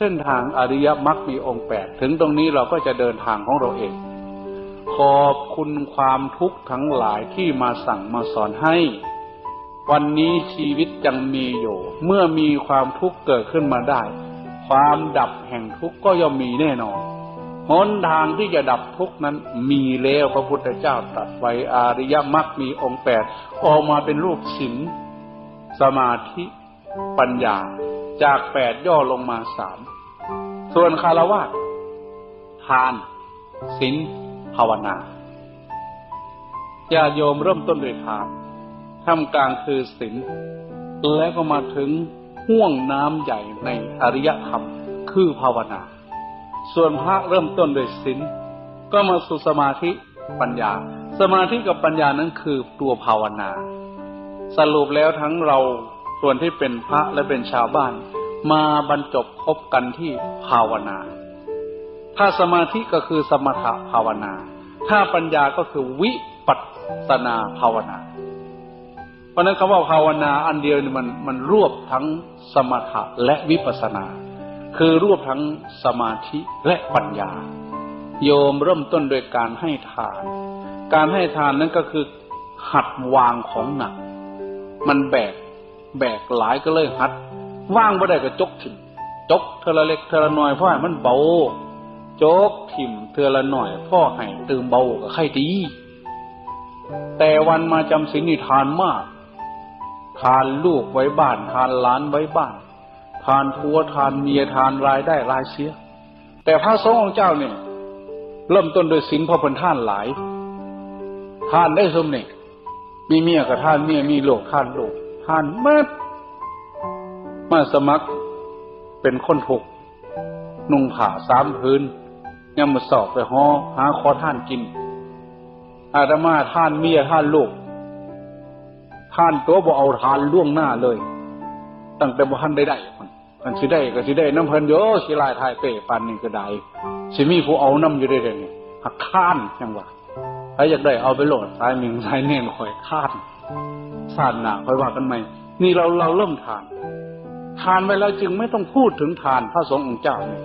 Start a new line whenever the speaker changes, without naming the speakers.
เส้นทางอริยมรรคมีองค์แปดถึงตรงนี้เราก็จะเดินทางของเราเอง ขอบคุณความทุกข์ทั้งหลายที่มาสั่งมาสอนให้ วันนี้ชีวิตยังมีอยู่ เมื่อมีความทุกข์เกิดขึ้นมาได้ ความดับแห่งทุกข์ก็ย่อมมีแน่นอนหนทางที่จะดับทุกข์นั้นมีแล้วพระพุทธเจ้าตรัสไว้อริยมรรคมีองค์แปดออกมาเป็นรูปศีลสมาธิปัญญา จากแปดย่อลงมาสามส่วนคารวะทานศีลภาวนาญาโยมเริ่มต้นด้วยทานท่ามกลางคือศีลแล้วก็มาถึงห่วงน้ำใหญ่ในอริยธรรมคือภาวนา ส่วนพระเริ่มต้นด้วยศีลก็มาสู่สมาธิปัญญา สมาธิกับปัญญานั้นคือตัวภาวนา สรุปแล้วทั้งเราส่วนที่เป็นพระและเป็นชาวบ้าน มาบรรจบคบกันที่ภาวนา ถ้าสมาธิก็คือสมถะภาวนา ถ้าปัญญาก็คือวิปัสสนาภาวนา เพราะนั้นคำว่าภาวนาอันเดียวนี่มันมันรวบทั้งสมถะและวิปัสสนา คือรวบทั้งสมาธิและปัญญา โยมเริ่มต้นโดยการให้ทาน การให้ทานนั้นก็คือหัดวางของหนัก มันแบกแบกหลายก็เลยหัด ว่างบ่ได้ก็จกถิ่มจกเทอละเล็กเทอละน้อยเพราะให้มันเบาจกถิ่มเทอละหน่อยพ่อให้ตื่มเบาก็ไข่ดีแต่วันมาจำศีลนี่ทานมาก ทานลูกไว้บ้าน ทานหลานไว้บ้าน ทานผัวทานเมียทานรายได้รายเสีย แต่พระสงฆ์องค์เจ้าเนี่ย เริ่มต้นโดยศีลพอเป็นท่านหลายทานได้สมเนี่ยมีเมียกับท่านเมียมีลูกท่านลูกท่านเมื่อ มาสมัครเป็นคนถูกนุ่งผ้าสามพื้นยังมาสอบไปหอหาขอท่านกิน อาตมาท่านเมียท่านลูก ท่านตัวบ่เอาทานล่วงหน้าเลย ตั้งแต่บ่ทันได้ได้มันมันสิได้ก็สิได้น้ำเพิ่นโยสิลายทายเป้ปันนี่ก็ได้สิมีผู้เอาน้ำอยู่ได้เดี๋ยหักข้านจังหวะใครอยากได้เอาไปโหลดสายหมิงสายเน่นคอยข้านสานหนาคอยว่ากันไหมนี่เราเราเริ่มทาน ทานไปแล้วจึงไม่ต้องพูดถึงทานพระสงฆ์องค์เจ้าเนี่ย